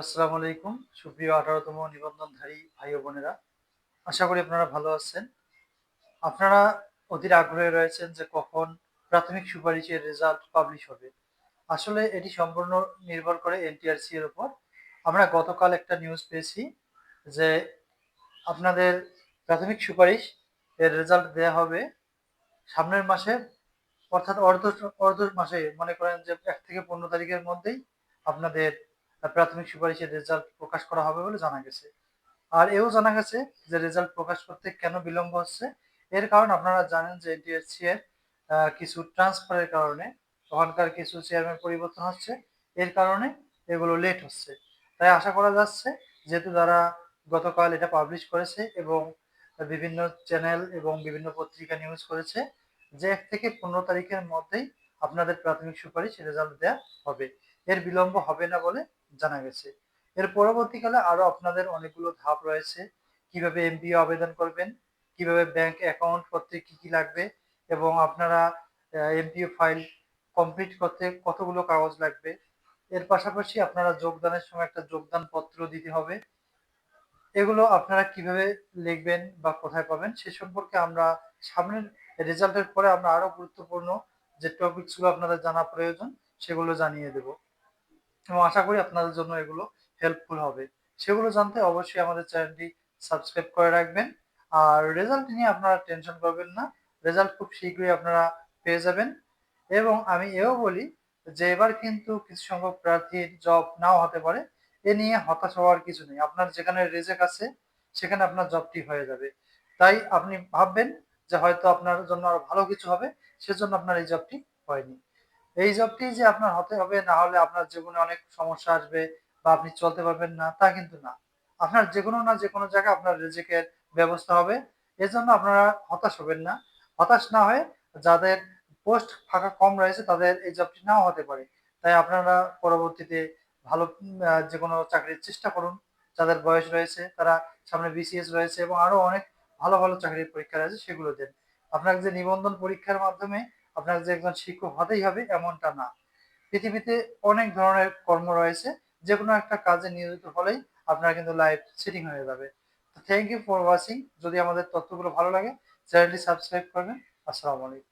আসসালামু আলাইকুম। সুপ্রিয় আঠারোতম নিবন্ধনধারী ভাই ও বোনেরা, আশা করি আপনারা ভালো আছেন। আপনারা অধীর আগ্রহে রয়েছেন যে কখন প্রাথমিক সুপারিশের রেজাল্ট পাবলিশ হবে। আসলে এটি সম্পূর্ণ নির্ভর করে এনটিআরসি এর উপর। আমরা গতকাল একটা নিউজ পেয়েছি যে আপনাদের প্রাথমিক সুপারিশ এর রেজাল্ট দেওয়া হবে সামনের মাসে, অর্থাৎ অর্ধ অর্ধ মাসে। মনে করেন যে এক থেকে পনেরো তারিখের মধ্যেই আপনাদের প্রাথমিক সুপারিশের রেজাল্ট প্রকাশ করা হবে বলে জানা গেছে। আর এও জানা গেছে যে রেজাল্ট প্রকাশ করতে কেন বিলম্ব হচ্ছে। এর কারণ আপনারা জানেন যে এনটিএসসি এর কিছু ট্রান্সফারের কারণে ওখানকার কিছু চেয়ারম্যান পরিবর্তন হচ্ছে। এর কারণে এগুলো লেট হচ্ছে। তাই আশা করা যাচ্ছে যেহেতু তারা গতকাল এটা পাবলিশ করেছে এবং বিভিন্ন চ্যানেল এবং বিভিন্ন পত্রিকা নিউজ করেছে যে এক থেকে পনেরো তারিখের মধ্যেই আপনাদের প্রাথমিক সুপারিশ রেজাল্ট দেওয়া হবে। এর বিলম্ব হবে না বলে জানা গেছে। এর পরবর্তীকালে আরও আপনাদের অনেকগুলো ধাপ রয়েছে। কীভাবে এমবিও আবেদন করবেন, কীভাবে ব্যাংক অ্যাকাউন্ট করতে কি কি লাগবে, এবং আপনারা এমপিও ফাইল কমপ্লিট করতে কতগুলো কাগজ লাগবে। এর পাশাপাশি আপনারা যোগদানের সময় একটা যোগদান পত্র দিতে হবে। এগুলো আপনারা কীভাবে লিখবেন বা কোথায় পাবেন, সে সম্পর্কে আমরা সামনের রেজাল্টের পরে আমরা আরও গুরুত্বপূর্ণ যে টপিকসগুলো আপনাদের জানা প্রয়োজন, সেগুলো জানিয়ে দেব। এবং আশা করি আপনাদের জন্য এগুলো হেল্পফুল হবে। সেগুলো জানতে অবশ্যই আমাদের চ্যানেলটি সাবস্ক্রাইব করে রাখবেন। আর রেজাল্ট নিয়ে আপনারা টেনশন করবেন না। রেজাল্ট খুব শীঘ্রই আপনারা পেয়ে যাবেন। এবং আমি এও বলি যে এবার কিন্তু কিছু সংখ্যক প্রার্থীর জব নাও হতে পারে। এ নিয়ে হতাশ হওয়ার কিছু নেই। আপনার যেখানে রেজেক আছে, সেখানে আপনার জবটি হয়ে যাবে। তাই আপনি ভাববেন যে হয়তো আপনার জন্য আরও ভালো কিছু হবে, সেজন্য আপনার এই জবটি হয়নি। এই জবটি যে আপনার হতে হবে, না হলে আপনার জীবনে অনেক সমস্যা আসবে বা আপনি চলতে পারবেন না, তা কিন্তু না। আপনার যে কোনো না যে কোনো জায়গায় আপনার রেজেকের ব্যবস্থা হবে। এজন্য আপনারা হতাশ হবেন না। হতাশ না হয়ে যাদের পোস্ট ফাঁকা কম রয়েছে, তাদের এই জবটি নাও হতে পারে। তাই আপনারা পরবর্তীতে ভালো যে কোনো চাকরির চেষ্টা করুন। যাদের বয়স রয়েছে, তারা সামনে বিসিএস রয়েছে এবং আরও অনেক ভালো ভালো চাকরির পরীক্ষা রয়েছে, সেগুলো দেন। আপনার যে নিবন্ধন পরীক্ষার মাধ্যমে আপনার যে একজন শিক্ষক হতেই হবে, এমনটা না। পৃথিবীতে অনেক ধরনের কর্ম রয়েছে যে কোনো একটা কাজে নিয়োজিত হলেই আপনার কিন্তু লাইফ সেটিং হয়ে যাবে। থ্যাংক ইউ ফর ওয়াচিং যদি আমাদের তথ্যগুলো ভালো লাগে, চ্যানেলটি সাবস্ক্রাইব করবেন। আসসালামু আলাইকুম।